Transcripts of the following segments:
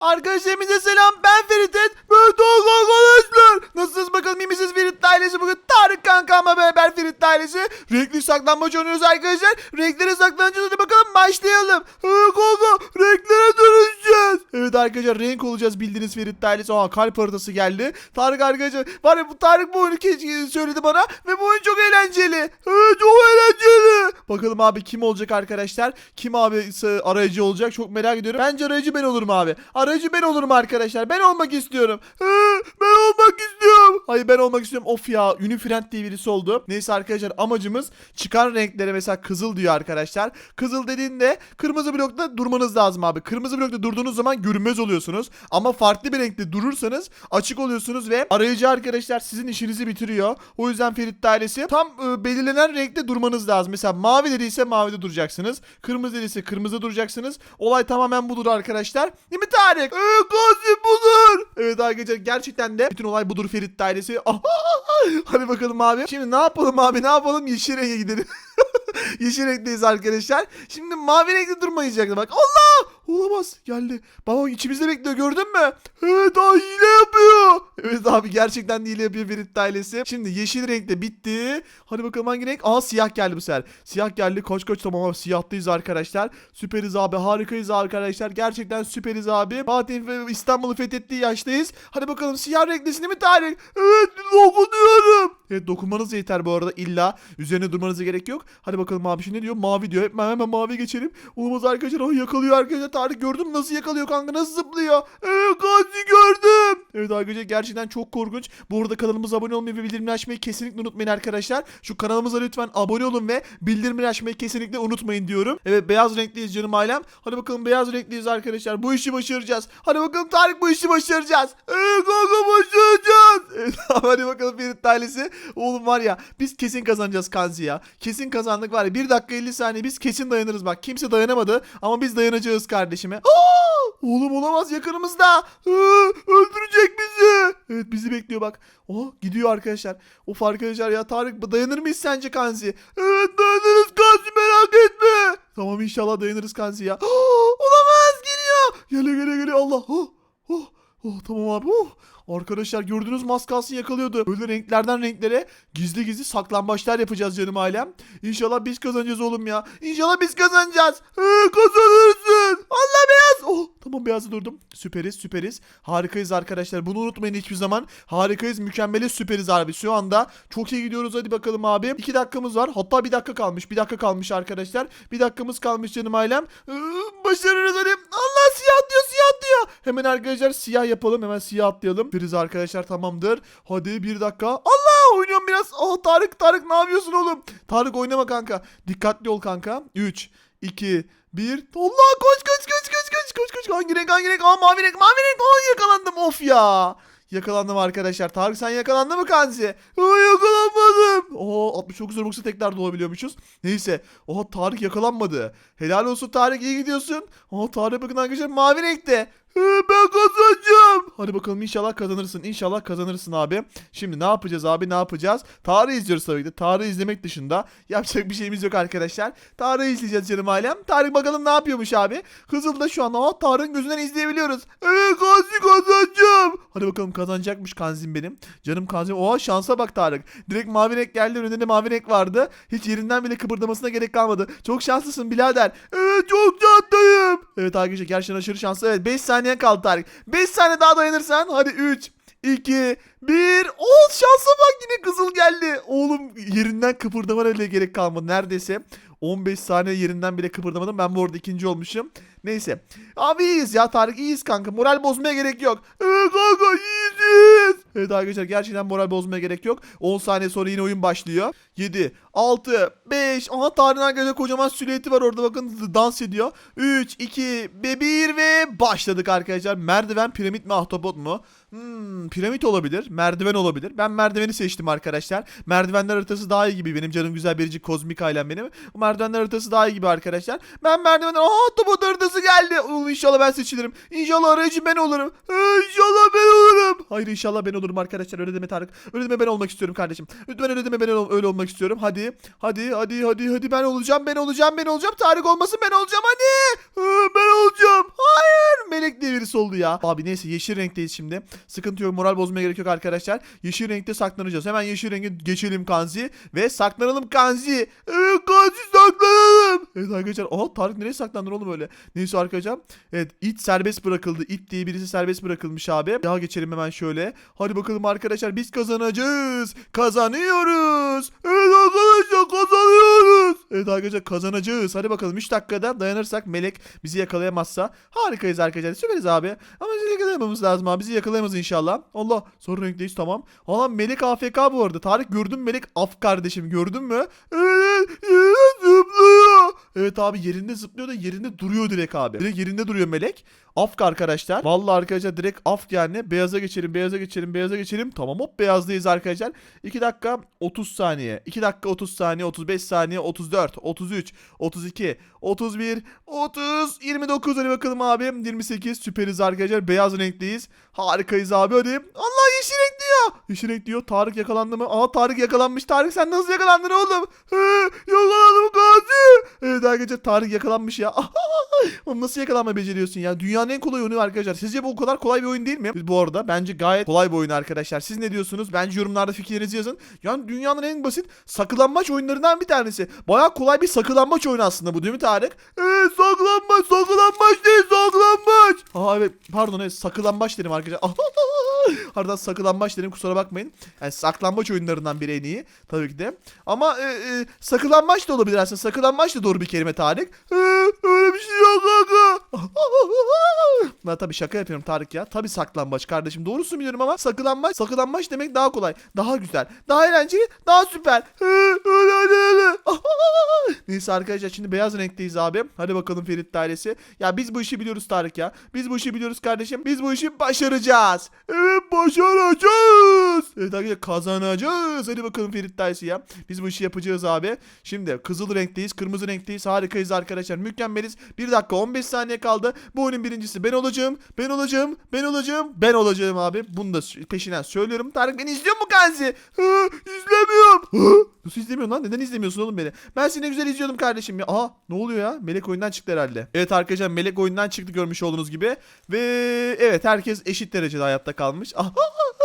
Arkadaşlarımıza selam ben Ferit'in ve arkadaşlar. Nasılsınız bakalım iyi misiniz Ferit ailesi bugün Tarık kankamla beraber Ferit ailesi renkli saklanmaç oynuyoruz arkadaşlar. Renklere saklanacağız bildiğiniz Ferit ailesi. Aa kalp haritası geldi. Tarık arkadaşlar var ya bu Tarık bu oyunu söyledi bana ve bu oyun çok eğlenceli. Evet çok eğlenceli. Bakalım abi kim olacak arkadaşlar? Kim abi arayıcı olacak? Çok merak ediyorum. Bence arayıcı ben olurum abi. Arayıcı ben olurum arkadaşlar. Ben olmak istiyorum. Ben olmak istiyorum. Hayır ben olmak istiyorum. Of ya Unifriend diye birisi oldu. Neyse arkadaşlar amacımız çıkan renklere mesela kızıl diyor arkadaşlar. Kızıl dediğinde kırmızı blokta durmanız lazım abi. Kırmızı blokta durduğunuz zaman görünmez oluyorsunuz. Ama farklı bir renkte durursanız açık oluyorsunuz ve arayıcı arkadaşlar sizin işinizi bitiriyor. O yüzden Ferit ailesi tam e, belirlenen renkte durmanız lazım. Mesela mavi dediyse mavide duracaksınız. Kırmızı dediyse kırmızı duracaksınız. Olay tamamen budur arkadaşlar. Değil mi Tarık? Evet budur. Evet arkadaşlar gerçekten de bütün olay budur Ferit ailesi. Hadi bakalım abi. Şimdi ne yapalım abi ne yapalım? Yeşil renge gidelim. Yeşil renkteyiz arkadaşlar. Şimdi mavi renkte durmayacaklar. Bak Allah! Olamaz. Geldi. Baba içimizde bekliyor gördün mü? Evet daha hile yapıyor. Evet abi gerçekten hile yapıyor Ferit ailesi. Şimdi yeşil renkte bitti. Hadi bakalım hangi renk? Aa siyah geldi bu sefer. Siyah geldi. Koç koç tamam abi siyahtayız arkadaşlar. Süperiz abi harikayız arkadaşlar. Gerçekten süperiz abi. Fatih İstanbul'u fethettiği yaştayız. Hadi bakalım siyah renklisin değil mi Tarık? Evet dokunuyorum. Evet dokunmanız yeter bu arada illa. Üzerine durmanıza gerek yok. Hadi bakalım abi şimdi ne diyor? Mavi diyor. Hemen hemen mavi geçelim. Olamaz arkadaşlar. Oh, yakalıyor arkadaşlar. Tarık gördün mü nasıl yakalıyor kanka? Nasıl zıplıyor? Evet Gazi gördüm. Evet arkadaşlar gerçekten çok korkunç. Bu arada kanalımıza abone olmayı ve bildirimleri açmayı kesinlikle unutmayın arkadaşlar. Şu kanalımıza lütfen abone olun ve bildirimleri açmayı kesinlikle unutmayın diyorum. Evet beyaz renkliyiz canım ailem. Hadi bakalım beyaz renkliyiz arkadaşlar. Bu işi başaracağız. Hadi bakalım Tarık bu işi başaracağız. Evet kanka başaracağız. Evet hadi bakalım Ferit ailesi. Oğlum var ya biz kesin kazanacağız Kanzi ya. Kesin kazandık var ya 1 dakika 50 saniye biz kesin dayanırız bak. Kimse dayanamadı ama biz dayanacağız kardeşime. Aa! Oğlum olamaz yakınımızda. Aa, öldürecek bizi. Evet bizi bekliyor bak. Oh gidiyor arkadaşlar. Of arkadaşlar ya Tarık dayanır mıyız sence Kanzi? Evet dayanırız Kanzi merak etme. Tamam inşallah dayanırız Kanzi ya. Aa, olamaz geliyor. Geliyor geliyor geliyor Allah. Oh, oh, oh, tamam abi. Oh. Arkadaşlar gördünüz kalsın yakalıyordu. Böyle renklerden renklere gizli gizli saklambaçlar yapacağız canım ailem. İnşallah biz kazanacağız oğlum ya. İnşallah biz kazanacağız. He, kazanırsın. Allah beyaz. Oh tamam beyazı durdum. Süperiz süperiz. Harikayız arkadaşlar. Bunu unutmayın hiçbir zaman. Harikayız mükemmeliz süperiz abi. Şu anda çok iyi gidiyoruz hadi bakalım abi. 2 dakikamız var. Hatta bir dakika kalmış. Bir dakika kalmış arkadaşlar. Bir dakikamız kalmış canım ailem. Ee, başarırız hadi. Allah siyah diyor siyah diyor. Hemen arkadaşlar siyah yapalım. Hemen siyah atlayalım. Süperiz arkadaşlar tamamdır. Hadi bir dakika. Allah oynuyorum biraz. Oh Tarık Tarık ne yapıyorsun oğlum? Tarık oynama kanka. Dikkatli ol kanka. 3 2 1 Allah koş koş koş koş koş koş hangi renk hangi renk aa mavi renk mavi renk aa yakalandım of ya Yakalandım arkadaşlar. Tarık sen yakalandın mı Kanzi? Aa, yakalanmadım. Oo 69 Robux'a tekrar doğabiliyormuşuz. Neyse. Oha Tarık yakalanmadı. Helal olsun Tarık iyi gidiyorsun. Oha Tarık bakın arkadaşlar mavi renkte. Ee, ben. Hadi bakalım inşallah kazanırsın. İnşallah kazanırsın abi. Şimdi ne yapacağız abi ne yapacağız? Tarık izliyoruz tabii ki de. Tarık izlemek dışında yapacak bir şeyimiz yok arkadaşlar. Tarık izleyeceğiz canım ailem. Tarık bakalım ne yapıyormuş abi. Kızıl'da şu an ama Tarık'ın gözünden izleyebiliyoruz. Evet Kanzi kazanacağım. Hadi bakalım kazanacakmış Kanzim benim. Canım Kanzim. Oha şansa bak Tarık. Direkt mavi renk geldi. Önünde de mavi renk vardı. Hiç yerinden bile kıpırdamasına gerek kalmadı. Çok şanslısın birader. Evet çok şanslıyım. Evet arkadaşlar gerçekten aşırı şanslı. Evet 5 saniye kaldı Tarık. 5 saniye daha dayanırsan. Hadi 3, 2, 1. Oo şansa bak yine kızıl geldi. Oğlum yerinden kıpırdamana bile gerek kalmadı. Neredeyse 15 saniye yerinden bile kıpırdamadım. Ben bu arada ikinci olmuşum. Neyse. Abi iyiyiz ya Tarık iyiyiz kanka. Moral bozmaya gerek yok. Evet kanka iyiyiz. Evet arkadaşlar gerçekten moral bozmaya gerek yok. 10 saniye sonra yine oyun başlıyor. 7, 6, 5. Aha Tarık'ın arkadaşlar kocaman silüeti var orada bakın dans ediyor. 3, 2, 1 ve başladık arkadaşlar. Merdiven piramit mi ahtapot mu? Hmm, piramit olabilir. Merdiven olabilir. Ben merdiveni seçtim arkadaşlar. Merdivenler haritası daha iyi gibi. Benim canım güzel biricik kozmik ailem benim. Merdivenler haritası daha iyi gibi arkadaşlar. Ben merdivenler... Aha ahtapot haritası geldi. Oğlum inşallah ben seçilirim. İnşallah arayıcı ben olurum. Ee, İnşallah ben olurum. Hayır inşallah ben olurum arkadaşlar. Öyle deme Tarık. Öyle deme ben olmak istiyorum kardeşim. Lütfen öyle deme ben öyle, öyle olmak istiyorum. Hadi. Hadi hadi hadi hadi ben olacağım ben olacağım ben olacağım. Tarık olmasın ben olacağım hadi. Ben olacağım. Hayır. Melek diye birisi oldu ya. Abi neyse yeşil renkteyiz şimdi. Sıkıntı yok moral bozmaya gerek yok arkadaşlar. Yeşil renkte saklanacağız. Hemen yeşil rengi geçelim Kanzi. Ve saklanalım Kanzi. Evet Kanzi saklanalım. Evet arkadaşlar. Aha Tarık nereye saklandın oğlum öyle? Neyse arkadaşlar. Evet it serbest bırakıldı. It diye birisi serbest bırakılmış abi. Daha geçelim hemen şöyle. Hadi bakalım arkadaşlar biz kazanacağız. Kazanıyoruz. Evet arkadaşlar kazanıyoruz. Evet arkadaşlar kazanacağız. Hadi bakalım 3 dakikada dayanırsak Melek bizi yakalayamazsa harikayız arkadaşlar. Süperiz abi. Ama bizi yakalayamamız lazım abi. Bizi yakalayamaz inşallah. Allah sarı renkteyiz tamam. Allah Melek AFK bu arada. Tarık gördün mü Melek af kardeşim gördün mü? Evet yerinde zıplıyor. Evet abi yerinde zıplıyor da yerinde duruyor direkt abi. Direkt yerinde duruyor Melek. Afk arkadaşlar. Vallahi arkadaşlar direkt afk yani. Beyaza geçelim, beyaza geçelim, beyaza geçelim. Tamam hop beyazdayız arkadaşlar. 2 dakika 30 saniye. 2 dakika 30 saniye, 35 saniye, 34, 33, 32, 31, 30, 29 hadi bakalım abi. 28 süperiz arkadaşlar. Beyaz renkliyiz. Harikayız abi hadi. Allah yeşil renk diyor. Yeşil renk diyor. Tarık yakalandı mı? Aa Tarık yakalanmış. Tarık sen nasıl yakalandın oğlum? Yakalandım Evet arkadaşlar Tarık yakalanmış ya. Oğlum nasıl yakalanma beceriyorsun ya? Dünyanın en kolay oyunu arkadaşlar. Sizce bu o kadar kolay bir oyun değil mi? Biz bu arada bence gayet kolay bir oyun arkadaşlar. Siz ne diyorsunuz? Bence yorumlarda fikirlerinizi yazın. Yani dünyanın en basit sakılanmaç oyunlarından bir tanesi. Baya kolay bir sakılanmaç oyunu aslında bu değil mi Tarık? Evet saklanmaç sakılanmaç değil saklanmaç. Aa evet pardon evet sakılanmaç dedim arkadaşlar. Harbiden sakılanmaç dedim kusura bakmayın. Yani saklanmaç oyunlarından biri en iyi tabii ki de. Ama e, e, sakılanmaç da olabilir aslında. Sakılanmaç da doğru bir kelime Tarık. E, öyle bir şey yok kanka. Ben tabii şaka yapıyorum Tarık ya. Tabii saklambaç kardeşim. Doğrusu biliyorum ama sakılanmaç, sakılanmaç demek daha kolay. Daha güzel. Daha eğlenceli. Daha süper. Neyse arkadaşlar şimdi beyaz renkteyiz abi. Hadi bakalım Ferit dairesi. Ya biz bu işi biliyoruz Tarık ya. Biz bu işi biliyoruz kardeşim. Biz bu işi başaracağız. Evet başaracağız. Evet arkadaşlar kazanacağız. Hadi bakalım Ferit dairesi ya. Biz bu işi yapacağız abi. Şimdi kızıl renkteyiz. Kırmızı renkteyiz. Harikayız arkadaşlar. Mükemmeliz. 1 dakika 15 saniye kaldı. Bu oyunun birincisi ben olacağım. Ben olacağım. Ben olacağım. Ben olacağım abi. Bunu da peşinden söylüyorum. Tarık beni izliyor mu Kanzi? Hı, izlemiyorum. Hı? Nasıl izlemiyorsun lan? Neden izlemiyorsun oğlum beni? Ben seni güzel izliyordum kardeşim ya. Aha ne oluyor ya? Melek oyundan çıktı herhalde. Evet arkadaşlar Melek oyundan çıktı görmüş olduğunuz gibi. Ve evet herkes eşit derecede hayatta kalmış. Aha.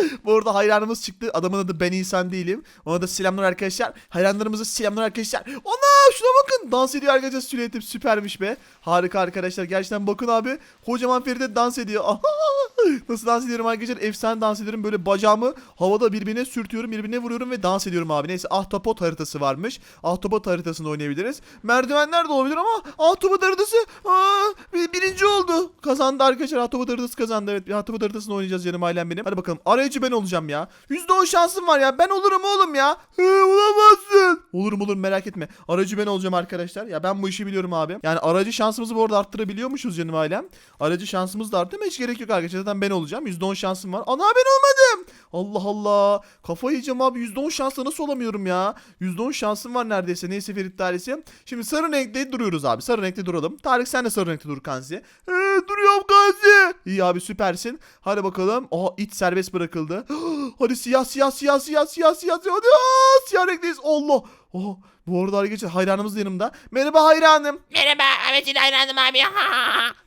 Bu arada hayranımız çıktı. Adamın adı ben insan değilim. Ona da selamlar arkadaşlar. Hayranlarımıza selamlar arkadaşlar. Ana şuna bakın. Dans ediyor arkadaşlar silüetim süpermiş be. Harika arkadaşlar. Gerçekten bakın abi. Kocaman Feride dans ediyor. Nasıl dans ediyorum arkadaşlar? Efsane dans ediyorum. Böyle bacağımı havada birbirine sürtüyorum. Birbirine vuruyorum ve dans ediyorum abi. Neyse ahtapot haritası varmış. Ahtapot haritasını oynayabiliriz. Merdivenler de olabilir ama ahtapot haritası aa, bir- birinci oldu. Kazandı arkadaşlar. Ahtapot haritası kazandı. Evet ahtapot haritasını oynayacağız canım ailem benim. Hadi bakalım. Arayıcı ben olacağım ya. %10 şansım var ya. Ben olurum oğlum ya. He, olamazsın. Olurum olurum merak etme. Aracı ben olacağım arkadaşlar. Ya ben bu işi biliyorum abi. Yani aracı şansımızı bu arada arttırabiliyormuşuz canım ailem. Aracı şansımız da arttı ama hiç gerek yok arkadaşlar. Zaten ben olacağım. %10 şansım var. Ana ben olmadım. Allah Allah. Kafayı yiyeceğim abi. %10 şansla nasıl olamıyorum ya? %10 şansım var neredeyse. Neyse Ferit dairesi. Şimdi sarı renkte duruyoruz abi. Sarı renkte duralım. Tarık sen de sarı renkte dur Kanzi. Ee, duruyorum Kanzi. İyi abi süpersin. Hadi bakalım. Aha iç serbest bırakıldı. Hadi siyah siyah siyah siyah siyah siyah siyah. Hadi aa, siyah renkteyiz. Allah. Oha. Bu arada arkadaşlar hayranımız da yanımda. Merhaba hayranım. Merhaba Ahmet'in hayranım abi.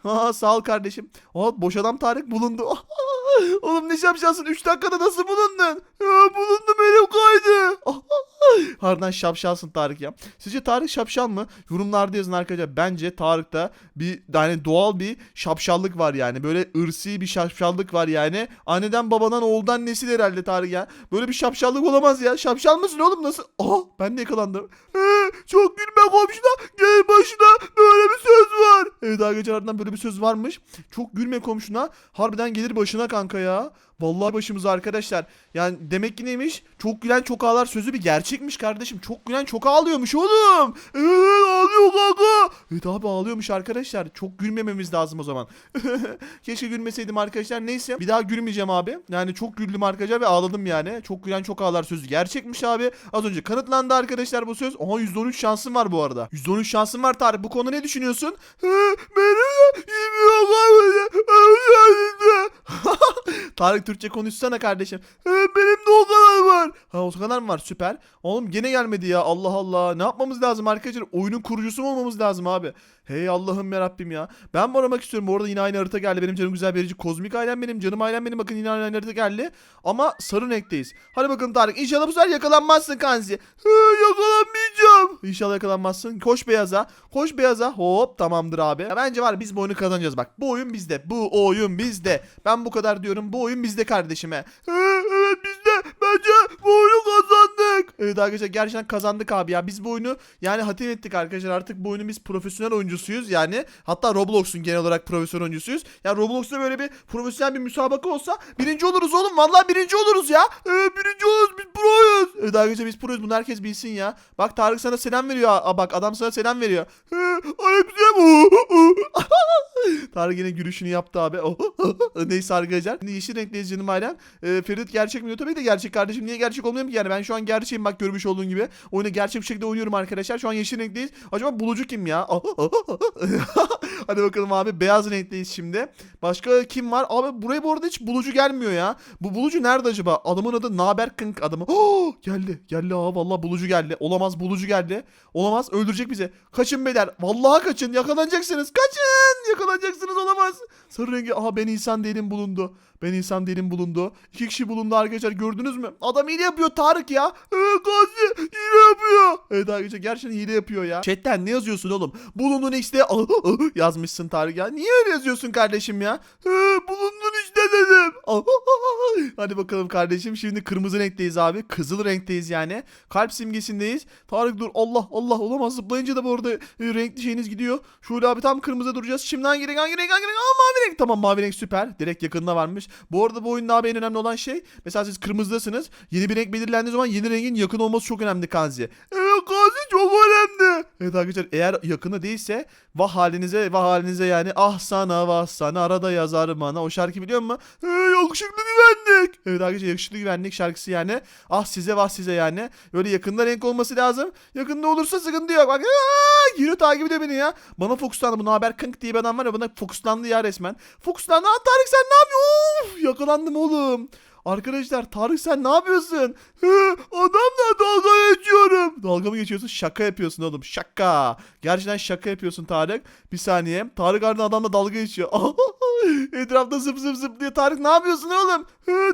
Ha sağ ol kardeşim. Aa boş adam Tarık bulundu. Oğlum ne şapşalsın 3 dakikada nasıl bulundun? Ya, bulundum elim kaydı. Harbiden şapşalsın Tarık ya. Sizce Tarık şapşal mı? Yorumlarda yazın arkadaşlar. Bence Tarık'ta bir yani doğal bir şapşallık var yani. Böyle ırsi bir şapşallık var yani. Anneden babadan oğuldan nesil herhalde Tarık ya. Böyle bir şapşallık olamaz ya. Şapşal mısın oğlum nasıl? Aha ben de yakalandım. Ee, çok gülme komşuna. Gel başına böyle bir söz var. Evet arkadaşlar harbiden böyle bir söz varmış. Çok gülme komşuna. Harbiden gelir başına kanka ya. Vallahi başımıza arkadaşlar. Yani demek ki neymiş? Çok gülen çok ağlar sözü bir gerçekmiş kardeşim. Çok gülen çok ağlıyormuş oğlum. Evet ağlıyor kanka. Evet abi ağlıyormuş arkadaşlar. Çok gülmememiz lazım o zaman. Keşke gülmeseydim arkadaşlar. Neyse bir daha gülmeyeceğim abi. Yani çok güldüm arkadaşlar ve ağladım yani. Çok gülen çok ağlar sözü gerçekmiş abi. Az önce kanıtlandı arkadaşlar bu söz. Aha %13 şansım var bu arada. %13 şansım var Tarık. Bu konuda ne düşünüyorsun? Benim. Tarık Türkçe konuşsana kardeşim. Benim benim de o kadar var. Ha o kadar mı var? Süper. Oğlum gene gelmedi ya. Allah Allah. Ne yapmamız lazım arkadaşlar? Oyunun kurucusu mu olmamız lazım abi? Hey Allah'ım ya Rabbim ya. Ben bu aramak istiyorum. Bu arada yine aynı harita geldi. Benim canım güzel verici. Kozmik ailem benim. Canım ailem benim. Bakın yine aynı harita geldi. Ama sarı renkteyiz. Hadi bakalım Tarık. İnşallah bu sefer yakalanmazsın Kanzi. Hı, yakalanmayacağım. İnşallah yakalanmazsın. Koş beyaza. Koş beyaza. Hop tamamdır abi. Ya bence var biz bu oyunu kazanacağız bak. Bu oyun bizde. Bu oyun bizde. Ben bu kadar diyorum. Bu oyun bizde kardeşime. Hı, evet bizde. Bence bu oyunu kazandık. Evet arkadaşlar gerçekten kazandık abi ya. Biz bu oyunu yani hatim ettik arkadaşlar. Artık bu oyunun biz profesyonel oyuncusuyuz yani. Hatta Roblox'un genel olarak profesyonel oyuncusuyuz. Yani Roblox'ta böyle bir profesyonel bir müsabaka olsa birinci oluruz oğlum. Vallahi birinci oluruz ya. Ee, birinci oluruz biz proyuz. Evet arkadaşlar biz proyuz. Bunu herkes bilsin ya. Bak Tarık sana selam veriyor. Aa, bak adam sana selam veriyor. Ee, Aleykümselam. Tarık yine gülüşünü yaptı abi. Neyse arkadaşlar. Şimdi yeşil renkliyiz canım ailem. Ee, Ferit gerçek mi? Tabii de gerçek kardeşim. Niye gerçek olmuyor ki yani? Ben şu an gerçeğim bak görmüş olduğun gibi. Oyunu gerçek bir şekilde oynuyorum arkadaşlar. Şu an yeşil renkliyiz. Acaba bulucu kim ya? Hadi bakalım abi. Beyaz renkliyiz şimdi. Başka kim var? Abi buraya bu arada hiç bulucu gelmiyor ya. Bu bulucu nerede acaba? Adamın adı Naber Kınk adamı. Oh, geldi. Geldi abi. Vallahi bulucu geldi. Olamaz bulucu geldi. Olamaz. Öldürecek bizi. Kaçın beyler. Vallahi kaçın. Yakalanacaksınız. Kaçın. Yakalanacaksınız. Olamaz. Sarı rengi. Aha ben insan değilim bulundu. Ben insan değilim bulundu. İki kişi bulundu arkadaşlar. Gördünüz mü? Adam hile yapıyor Tarık ya. Ee, Gazi hile yapıyor. Evet arkadaşlar gerçekten hile yapıyor ya. Chatten ne yazıyorsun oğlum? Bulundun ah, yazmışsın Tarık ya. Niye öyle yazıyorsun kardeşim ya? Ee, bulundun dedim. Hadi bakalım kardeşim. Şimdi kırmızı renkteyiz abi. Kızıl renkteyiz yani. Kalp simgesindeyiz. Tarık dur. Allah Allah olamaz. Zıplayınca da bu arada e, renkli şeyiniz gidiyor. Şöyle abi tam kırmızıda duracağız. Şimdi hangi renk hangi renk hangi renk? Aa mavi renk. Tamam mavi renk süper. Direkt yakınına varmış. Bu arada bu oyunda abi en önemli olan şey mesela siz kırmızıdasınız. Yeni bir renk belirlendiği zaman yeni rengin yakın olması çok önemli Kanzi. Evet Kanzi çok önemli. Evet arkadaşlar eğer yakını değilse vah halinize vah halinize yani ah sana vah sana arada yazar bana o şarkı biliyor musun? Ee, yakışıklı güvenlik. Evet arkadaşlar yakışıklı güvenlik şarkısı yani. Ah size vah size yani. Böyle yakında renk olması lazım. Yakında olursa sıkıntı yok. Bak aa, giriyor takip ediyor beni ya. Bana fokuslandı. Bunu haber kınk diye bir adam var ya bana fokuslandı ya resmen. Fokuslandı. Aa, Tarık sen ne yapıyorsun? Of, yakalandım oğlum. Arkadaşlar Tarık sen ne yapıyorsun? Adamla dalga geçiyorum. Dalga mı geçiyorsun? Şaka yapıyorsun oğlum. Şaka. Gerçekten şaka yapıyorsun Tarık. Bir saniye. Tarık ardından adamla dalga geçiyor. Etrafta zıp zıp zıp diye. Tarık ne yapıyorsun oğlum?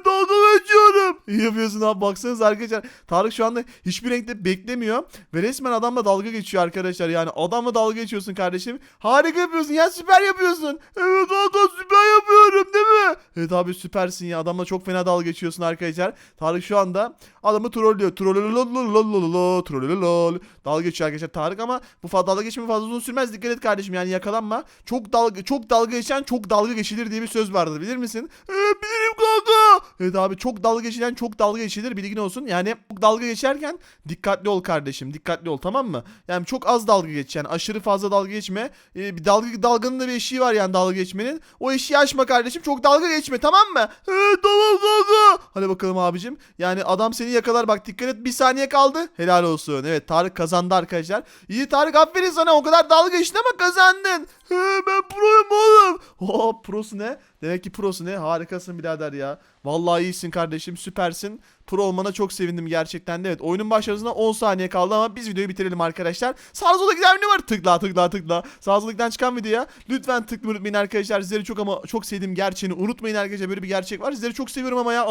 Dalga geçiyorum. İyi yapıyorsun abi. Baksanız arkadaşlar. Tarık şu anda hiçbir renkte beklemiyor. Ve resmen adamla dalga geçiyor arkadaşlar. Yani adamla dalga geçiyorsun kardeşim. Harika yapıyorsun ya süper yapıyorsun. Evet kanka süper yapıyorum değil mi? Evet abi süpersin ya. Adamla çok fena dalga geçiyorsun arkadaşlar. Tarık şu anda adamı trollüyor. Trollololololololol. Trollololol. Dalga geçiyor arkadaşlar Tarık ama bu dalga geçme fazla sürmez. Dikkat kardeşim yani yakalanma. Çok dalga çok dalga geçen çok dalga geçilir diye bir söz vardır bilir misin? Ee, bilirim kanka. Evet abi çok dalga geçilen çok dalga geçilir bilgin olsun. Yani dalga geçerken dikkatli ol kardeşim. Dikkatli ol tamam mı? Yani çok az dalga geç yani aşırı fazla dalga geçme. Ee, bir dalga dalganın da bir eşiği var yani dalga geçmenin. O eşiği aşma kardeşim. Çok dalga geçme tamam mı? Ee, tamam kanka. Hadi bakalım abicim. Yani adam seni yakalar bak dikkat et. Bir saniye kaldı. Helal olsun. Evet Tarık kazandı arkadaşlar. İyi Tarık aferin sana. O kadar dalga geçtin ama kazandın. Ben proyum oğlum. Oh prosu ne? Demek ki prosu ne? Harikasın birader ya. Vallahi iyisin kardeşim süpersin. Pro olmana çok sevindim gerçekten de. Evet oyunun başarısına 10 saniye kaldı ama biz videoyu bitirelim arkadaşlar. Sağ solda giden ne var? Tıkla tıkla tıkla. Sağ çıkan videoya lütfen tıklamayı unutmayın arkadaşlar. Sizleri çok ama çok sevdiğim gerçeğini unutmayın arkadaşlar. Böyle bir gerçek var. Sizleri çok seviyorum ama ya.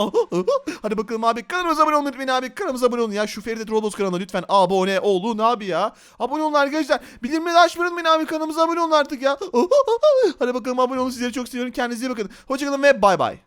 Hadi bakalım abi kanalımıza abone olmayı unutmayın abi. Kanalımıza abone olun ya. Şu Feride Roblox kanalına lütfen abone olun abi ya. Abone olun arkadaşlar. Bildirimleri açmayı unutmayın abi. Kanalımıza abone olun artık ya. Hadi bakalım abone olun. Sizleri çok seviyorum. Kendinize iyi bakın. Hoşçakalın ve bay bay.